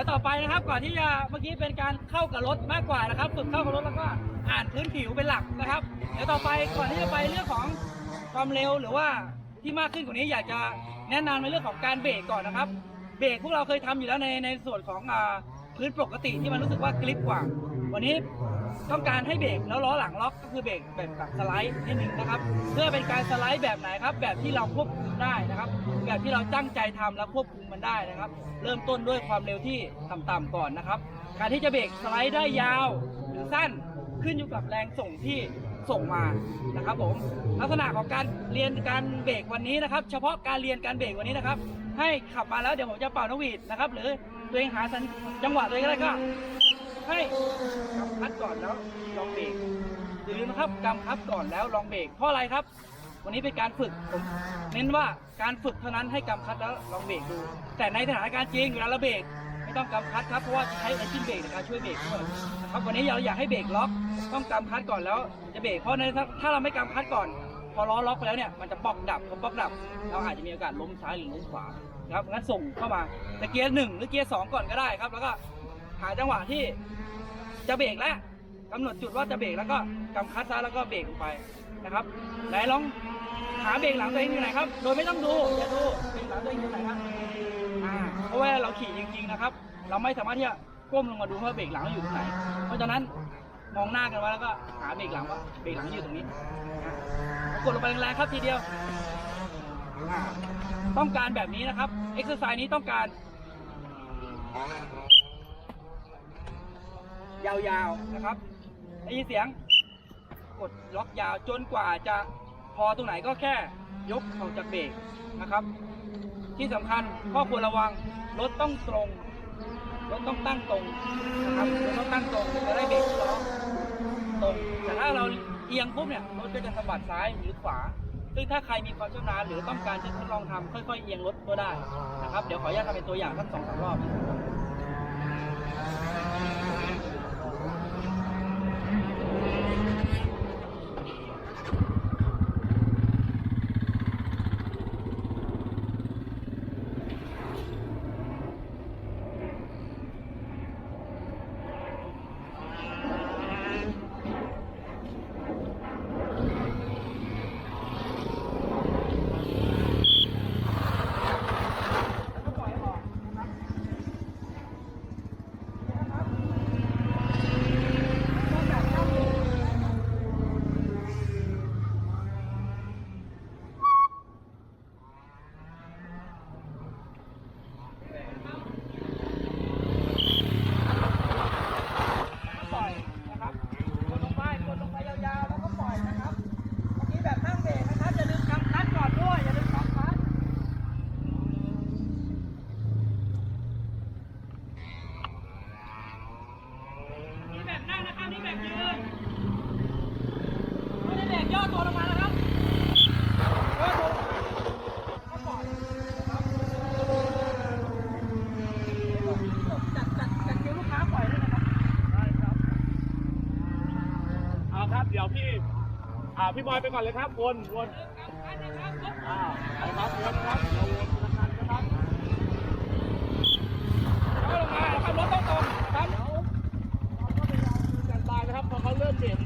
ดี๋ยวต่อไปนะครับก่อนที่จะเมื่อกี้เป็นการเข้ากับรถมากกว่านะครับฝึกเข้ากับรถแล้วก็อ่านพื้นผิวเป็นหลักนะครับ เดี๋ยวต่อไปก่อนที่จะไปเรื่องของความเร็วหรือว่าที่มากขึ้นกว่านี้อยากจะแนะนำในเรื่องของการเบรกก่อนนะครับ เบรกพวกเราเคยทำอยู่แล้วในในส่วนของอ่าพื้นปกติที่มันรู้สึกว่ากริปกว่า วันนี้ ต้องการให้เบรกแล้วล้อหลังล็อกก็คือเบรกแบบแบบสไลด์นิดนึงนะครับ เพื่อเป็นการสไลด์แบบไหนครับ แบบที่เราควบคุมได้นะครับ แบบที่เราตั้งใจทำแล้วควบคุมมันได้นะครับ เริ่มต้นด้วยความเร็วที่ต่ำๆก่อนนะครับ การที่จะเบรกสไลด์ได้ยาวหรือสั้นขึ้นอยู่กับแรงส่งที่ส่งมานะครับผมลักษณะของการเรียนการเบรกวันนี้นะครับ เฉพาะการเรียนการเบรกวันนี้นะครับ ให้ขับมาแล้วเดี๋ยวผมจะเป่านกหวีดนะครับ หรือตัวเองหาจังหวะตัวเองก็ได้ก็ ให้กำคัดก่อนแล้วลองเบรกอย่าลืมนะครับกำคัดก่อนแล้วลองเบรกเพราะอะไรครับ วันนี้เป็นการฝึกผมเน้นว่าการฝึกเท่านั้นให้กำคัดแล้วลองเบรกดู แต่ในสถานการณ์จริงเวลาเราเบรกไม่ต้องกำคัดครับเพราะว่าจะใช้เอนจินเบรกในการช่วยเบรกด้วยครับวันนี้เราอยากให้เบรกล็อกต้องกำคัดก่อนแล้วจะเบรกเพราะในถ้าถ้าเราไม่กำคัดก่อน พอล้อล็อกไปแล้วเนี่ยมันจะป๊อกดับพอป๊อกดับ เราอาจจะมีโอกาสล้มซ้ายหรือล้มขวาครับงั้นส่งเข้ามาแต่เกียร์หนึ่งหรือเกียร์สองก่อนก็ได้ครับแล้วก็ หาจังหวะที่จะเบรกแล้วกำหนดจุดว่าจะเบรกแล้วก็กำคัดซ้ายแล้วก็เบรกลงไปนะครับไหนลองหาเบรกหลังตัวเองอยู่ไหนครับ โดยไม่ต้องดูอย่าดูเบรกหลังตัวเองอยู่ไหนครับอ่าเพราะว่าเราขี่จริง ๆนะครับ เราไม่สามารถที่จะก้มลงมาดูว่าเบรกหลังอยู่ตรงไหน เพราะฉะนั้นมองหน้ากันไว้แล้วก็หาเบรกหลังว่าเบรกหลังอยู่ตรงนี้กดลงไปแรงๆครับทีเดียว ต้องการแบบนี้นะครับเอ็กซ์ไซส์นี้ต้องการ ยาวๆนะครับได้ยินเสียงกดล็อกยาวจนกว่าจะพอตรงไหนก็แค่ยกออกจากเบรกนะครับ ที่สำคัญข้อควรระวังรถต้องตรงรถต้องตั้งตรงนะครับรถต้องตั้งตรงจะได้เบรกล้อตรงแต่ถ้าเราเอียงปุ๊บเนี่ยรถก็จะสะบัดซ้ายหรือขวา ซึ่งถ้าใครมีความชำนาญหรือต้องการจะทดลองทำค่อย ๆ เอียงรถก็ได้นะครับ เดี๋ยวขออนุญาตทำเป็นตัวอย่างสักสองสามรอบ่าพี่บอยไปก่อนเลยครับวนวนอ่าเอาครับวนครับเอาวนนะครับรถต้องตรงครับเดี๋ยวเรถต้องตนะครับเขาเริ่มเบรก